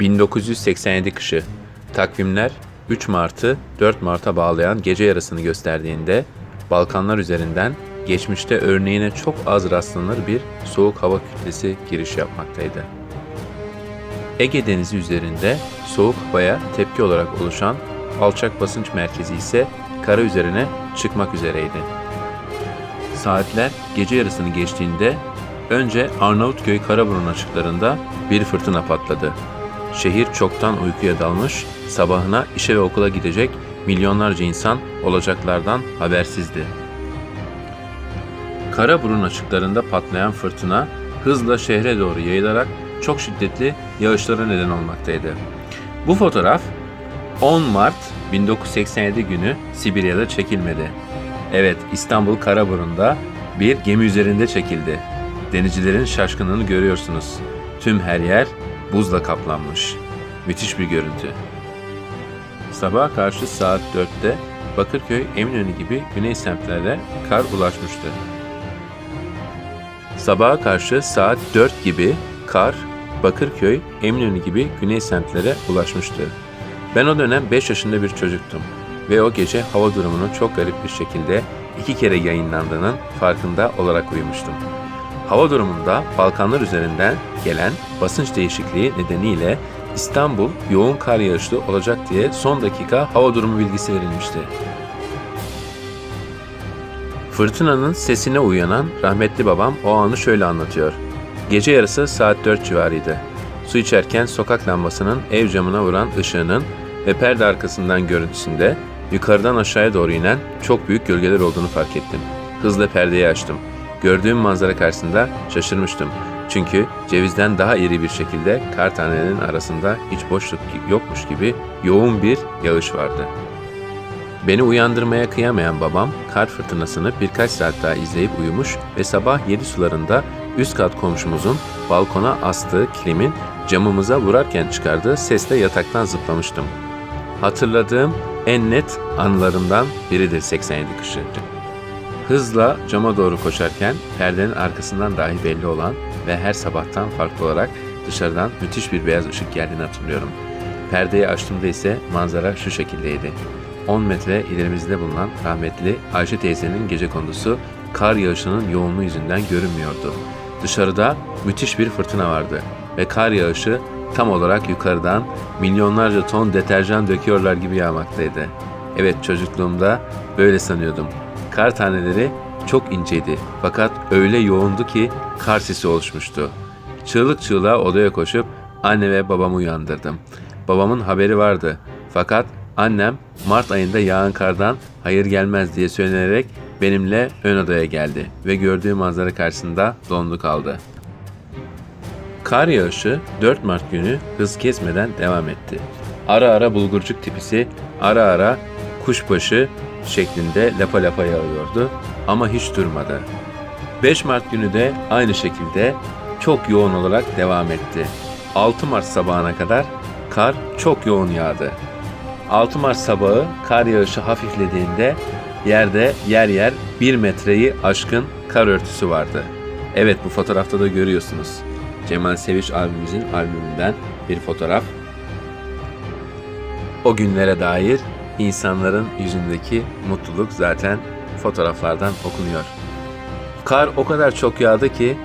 1987 kışı. Takvimler 3 Mart'ı 4 Mart'a bağlayan gece yarısını gösterdiğinde Balkanlar üzerinden geçmişte örneğine çok az rastlanır bir soğuk hava kütlesi giriş yapmaktaydı. Ege Denizi üzerinde soğuk havaya tepki olarak oluşan alçak basınç merkezi ise kara üzerine çıkmak üzereydi. Saatler gece yarısını geçtiğinde önce Arnavutköy Karaburun açıklarında bir fırtına patladı. Şehir çoktan uykuya dalmış, sabahına işe ve okula gidecek milyonlarca insan olacaklardan habersizdi. Karaburun açıklarında patlayan fırtına hızla şehre doğru yayılarak çok şiddetli yağışlara neden olmaktaydı. Bu fotoğraf 10 Mart 1987 günü Sibirya'da çekilmedi. Evet, İstanbul Karaburun'da bir gemi üzerinde çekildi. Denizcilerin şaşkınlığını görüyorsunuz. Tüm her yer buzla kaplanmış. Müthiş bir görüntü. Sabaha karşı saat 4'te Bakırköy, Eminönü gibi güney semtlere kar ulaşmıştı. Sabaha karşı saat 4 gibi kar Bakırköy, Eminönü gibi güney semtlere ulaşmıştı. Ben o dönem 5 yaşında bir çocuktum ve o gece hava durumunun çok garip bir şekilde iki kere yayınlandığının farkında olarak uyumuştum. Hava durumunda Balkanlar üzerinden gelen basınç değişikliği nedeniyle İstanbul yoğun kar yağışlı olacak diye son dakika hava durumu bilgisi verilmişti. Fırtınanın sesine uyanan rahmetli babam o anı şöyle anlatıyor. Gece yarısı saat 4 civarıydı. Su içerken sokak lambasının ev camına vuran ışığının ve perde arkasından görüntüsünde yukarıdan aşağıya doğru inen çok büyük gölgeler olduğunu fark ettim. Hızla perdeyi açtım. Gördüğüm manzara karşısında şaşırmıştım. Çünkü cevizden daha iri bir şekilde kar tanelerinin arasında hiç boşluk yokmuş gibi yoğun bir yağış vardı. Beni uyandırmaya kıyamayan babam kar fırtınasını birkaç saat daha izleyip uyumuş ve sabah 7 sularında üst kat komşumuzun balkona astığı kilimin camımıza vurarken çıkardığı sesle yataktan zıplamıştım. Hatırladığım en net anılarımdan biridir 87 kışı. Hızla cama doğru koşarken perdenin arkasından dahi belli olan ve her sabahtan farklı olarak dışarıdan müthiş bir beyaz ışık geldiğini hatırlıyorum. Perdeyi açtığımda ise manzara şu şekildeydi. 10 metre ilerimizde bulunan rahmetli Ayşe teyzenin gece kondusu kar yağışının yoğunluğu yüzünden görünmüyordu. Dışarıda müthiş bir fırtına vardı ve kar yağışı tam olarak yukarıdan milyonlarca ton deterjan döküyorlar gibi yağmaktaydı. Evet çocukluğumda böyle sanıyordum. Kar taneleri çok inceydi fakat öyle yoğundu ki kar sesi oluşmuştu. Çığlık çığlığa odaya koşup anne ve babamı uyandırdım. Babamın haberi vardı fakat annem Mart ayında yağan kardan hayır gelmez diye söylenerek benimle ön odaya geldi ve gördüğü manzara karşısında dondu kaldı. Kar yağışı 4 Mart günü hız kesmeden devam etti. Ara ara bulgurcuk tipisi, ara ara kuşbaşı şeklinde lapa lapa yağıyordu ama hiç durmadı. 5 Mart günü de aynı şekilde çok yoğun olarak devam etti. 6 Mart sabahına kadar kar çok yoğun yağdı. 6 Mart sabahı kar yağışı hafiflediğinde yerde yer yer 1 metreyi aşkın kar örtüsü vardı. Evet bu fotoğrafta da görüyorsunuz. Cemal Seviç albümümüzün albümünden bir fotoğraf. O günlere dair insanların yüzündeki mutluluk zaten fotoğraflardan okunuyor. Kar o kadar çok yağdı ki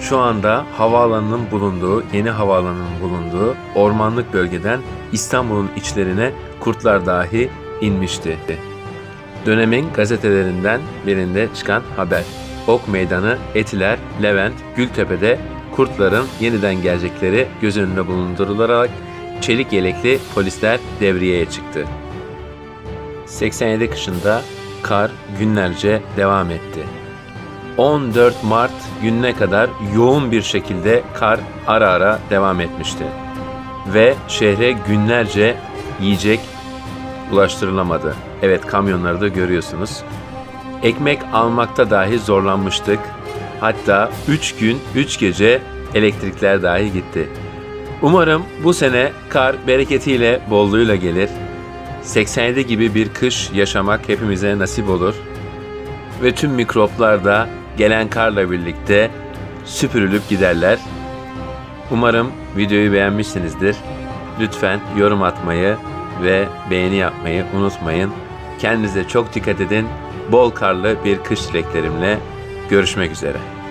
şu anda havaalanının bulunduğu, yeni havaalanının bulunduğu ormanlık bölgeden İstanbul'un içlerine kurtlar dahi inmişti. Dönemin gazetelerinden birinde çıkan haber. Ok Meydanı, Etiler, Levent, Gültepe'de kurtların yeniden gelecekleri göz önüne bulundurularak çelik yelekli polisler devriyeye çıktı. 87 kışında kar günlerce devam etti. 14 Mart gününe kadar yoğun bir şekilde kar ara ara devam etmişti. Ve şehre günlerce yiyecek ulaştırılamadı. Evet kamyonları da görüyorsunuz. Ekmek almakta dahi zorlanmıştık. Hatta 3 gün 3 gece elektrikler dahi gitti. Umarım bu sene kar bereketiyle bolluğuyla gelir. 87 gibi bir kış yaşamak hepimize nasip olur. Ve tüm mikroplar da gelen karla birlikte süpürülüp giderler. Umarım videoyu beğenmişsinizdir. Lütfen yorum atmayı ve beğeni yapmayı unutmayın. Kendinize çok dikkat edin. Bol karlı bir kış dileklerimle görüşmek üzere.